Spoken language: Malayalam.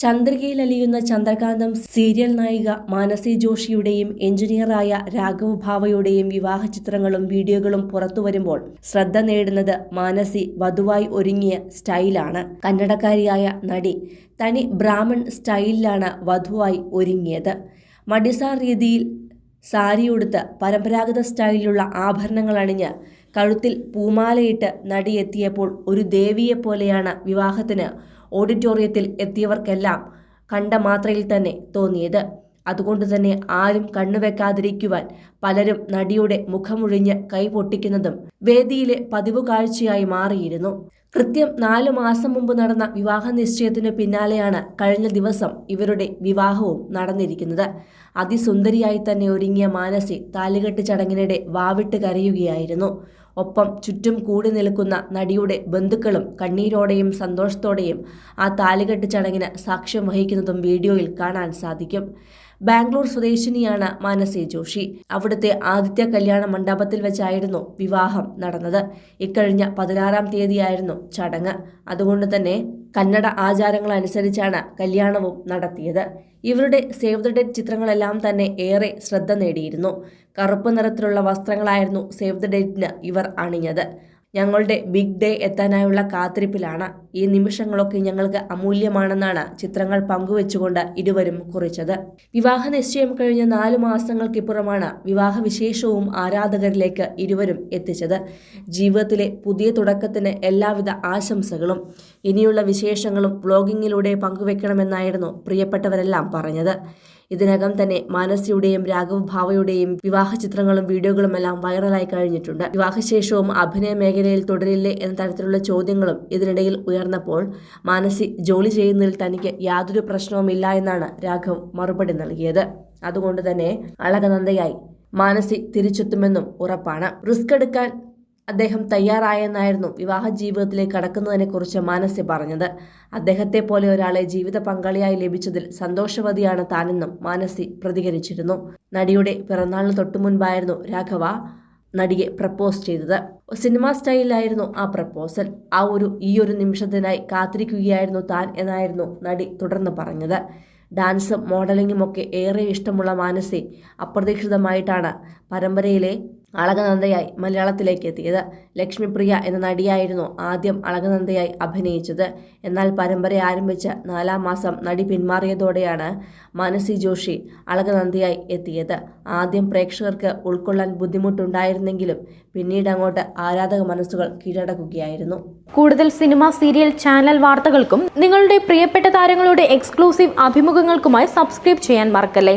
ചന്ദ്രികയിൽ അലിയുന്ന ചന്ദ്രകാന്തം സീരിയൽ നായിക മാനസി ജോഷിയുടെയും എഞ്ചിനീയറായ രാഘവ് ഭാവയുടെയും വിവാഹ ചിത്രങ്ങളും വീഡിയോകളും പുറത്തു വരുമ്പോൾ ശ്രദ്ധ നേടുന്നത് മാനസി വധുവായി ഒരുങ്ങിയ സ്റ്റൈലാണ്. കന്നഡക്കാരിയായ നടി തനി ബ്രാഹ്മൺ സ്റ്റൈലിലാണ് വധുവായി ഒരുങ്ങിയത്. മഡിസാർ രീതിയിൽ സാരിയുടുത്ത് പരമ്പരാഗത സ്റ്റൈലിലുള്ള ആഭരണങ്ങൾ അണിഞ്ഞ് കഴുത്തിൽ പൂമാലയിട്ട് നടി എത്തിയപ്പോൾ ഒരു ദേവിയെപ്പോലെയാണ് വിവാഹത്തിന് ഓഡിറ്റോറിയത്തിൽ എത്തിയവർക്കെല്ലാം കണ്ട മാത്രയിൽ തന്നെ തോന്നിയത്. അതുകൊണ്ട് തന്നെ ആരും കണ്ണുവെക്കാതിരിക്കുവാൻ പലരും നടിയുടെ മുഖമൊഴിഞ്ഞ് കൈ പൊട്ടിക്കുന്നതും വേദിയിലെ പതിവ് കാഴ്ചയായി മാറിയിരുന്നു. കൃത്യം നാലു മാസം മുമ്പ് നടന്ന വിവാഹ നിശ്ചയത്തിനു പിന്നാലെയാണ് കഴിഞ്ഞ ദിവസം ഇവരുടെ വിവാഹവും നടന്നിരിക്കുന്നത്. അതിസുന്ദരിയായി തന്നെ ഒരുങ്ങിയ മാനസി താലികെട്ട് ചടങ്ങിനിടെ വാവിട്ട് കരയുകയായിരുന്നു. ഒപ്പം ചുറ്റും കൂടി നിൽക്കുന്ന നടിയുടെ ബന്ധുക്കളും കണ്ണീരോടെയും സന്തോഷത്തോടെയും ആ താലികെട്ട് ചടങ്ങിന് സാക്ഷ്യം വഹിക്കുന്നതും വീഡിയോയിൽ കാണാൻ സാധിക്കും. ബാംഗ്ലൂർ സ്വദേശിനിയാണ് മാനസി ജോഷി. അവിടുത്തെ ആദിത്യ കല്യാണ മണ്ഡപത്തിൽ വെച്ചായിരുന്നു വിവാഹം നടന്നത്. ഇക്കഴിഞ്ഞ പതിനാറാം തീയതിയായിരുന്നു ചടങ്ങ്. അതുകൊണ്ട് തന്നെ കന്നഡ ആചാരങ്ങൾ അനുസരിച്ചാണ് കല്യാണവും നടത്തിയത്. ഇവരുടെ സേവ് ദ ഡേറ്റ് ചിത്രങ്ങളെല്ലാം തന്നെ ഏറെ ശ്രദ്ധ നേടിയിരുന്നു. കറുപ്പ് നിറത്തിലുള്ള വസ്ത്രങ്ങളായിരുന്നു സേവ് ദ ഡേറ്റിന് ഇവർ അണിഞ്ഞത്. ഞങ്ങളുടെ ബിഗ് ഡേ എത്താനായുള്ള കാത്തിരിപ്പിലാണ്. ഈ നിമിഷങ്ങളൊക്കെ ഞങ്ങൾക്ക് അമൂല്യമാണെന്നാണ് ചിത്രങ്ങൾ പങ്കുവെച്ചുകൊണ്ട് ഇരുവരും കുറിച്ചത്. വിവാഹ നിശ്ചയം കഴിഞ്ഞ നാലു മാസങ്ങൾക്കിപ്പുറമാണ് വിവാഹ വിശേഷവും ആരാധകരിലേക്ക് ഇരുവരും എത്തിച്ചത്. ജീവിതത്തിലെ പുതിയ തുടക്കത്തിന് എല്ലാവിധ ആശംസകളും ഇനിയുള്ള വിശേഷങ്ങളും വ്ളോഗിങ്ങിലൂടെ പങ്കുവെക്കണമെന്നായിരുന്നു പ്രിയപ്പെട്ടവരെല്ലാം പറഞ്ഞത്. ഇതിനകം തന്നെ മാനസിയുടെയും രാഘവ് ഭാവയുടെയും വിവാഹ ചിത്രങ്ങളും വീഡിയോകളും എല്ലാം വൈറലായി കഴിഞ്ഞിട്ടുണ്ട്. വിവാഹശേഷവും അഭിനയ മേഖലയിൽ തുടരില്ലേ എന്ന തരത്തിലുള്ള ചോദ്യങ്ങളും ഇതിനിടയിൽ ഉയർന്നപ്പോൾ മാനസി ജോലി ചെയ്യുന്നതിൽ തനിക്ക് യാതൊരു പ്രശ്നവുമില്ല എന്നാണ് രാഘവ് മറുപടി നൽകിയത്. അതുകൊണ്ട് തന്നെ അളകനന്ദയായി മാനസി തിരിച്ചെത്തുമെന്നും ഉറപ്പാണ്. റിസ്ക് എടുക്കാൻ അദ്ദേഹം തയ്യാറായെന്നായിരുന്നു വിവാഹ ജീവിതത്തിലേക്ക് കടക്കുന്നതിനെക്കുറിച്ച് മാനസി പറഞ്ഞത്. അദ്ദേഹത്തെ പോലെ ഒരാളെ ജീവിത പങ്കാളിയായി ലഭിച്ചതിൽ സന്തോഷവതിയാണ് താനെന്നും മാനസി പ്രതികരിച്ചിരുന്നു. നടിയുടെ പിറന്നാളിന് തൊട്ടു മുൻപായിരുന്നു രാഘവ നടിയെ പ്രപ്പോസ് ചെയ്തത്. സിനിമാ സ്റ്റൈലിലായിരുന്നു ആ പ്രപ്പോസൽ. ആ ഒരു ഈ ഒരു നിമിഷത്തിനായി കാത്തിരിക്കുകയായിരുന്നു താൻ എന്നായിരുന്നു നടി തുടർന്ന് പറഞ്ഞത്. ഡാൻസും മോഡലിങ്ങും ഒക്കെ ഏറെ ഇഷ്ടമുള്ള മാനസി അപ്രതീക്ഷിതമായിട്ടാണ് പരമ്പരയിലെ അളകനന്ദയായി മലയാളത്തിലേക്ക് എത്തിയത് ലക്ഷ്മിപ്രിയ എന്ന നടിയായിരുന്നു ആദ്യം അളകനന്ദയായി അഭിനയിച്ചത്. എന്നാൽ പരമ്പര ആരംഭിച്ച് നാലാം മാസം നടി പിന്മാറിയതോടെയാണ് മാനസി ജോഷി അളകനന്ദയായി എത്തിയത്. ആദ്യം പ്രേക്ഷകർക്ക് ഉൾക്കൊള്ളാൻ ബുദ്ധിമുട്ടുണ്ടായിരുന്നെങ്കിലും പിന്നീട് അങ്ങോട്ട് ആരാധക മനസ്സുകൾ കീഴടക്കുകയായിരുന്നു. കൂടുതൽ സിനിമ സീരിയൽ ചാനൽ വാർത്തകൾക്കും നിങ്ങളുടെ പ്രിയപ്പെട്ട താരങ്ങളുടെ എക്സ്ക്ലൂസീവ് അഭിമുഖങ്ങൾക്കുമായി സബ്സ്ക്രൈബ് ചെയ്യാൻ മറക്കല്ലേ?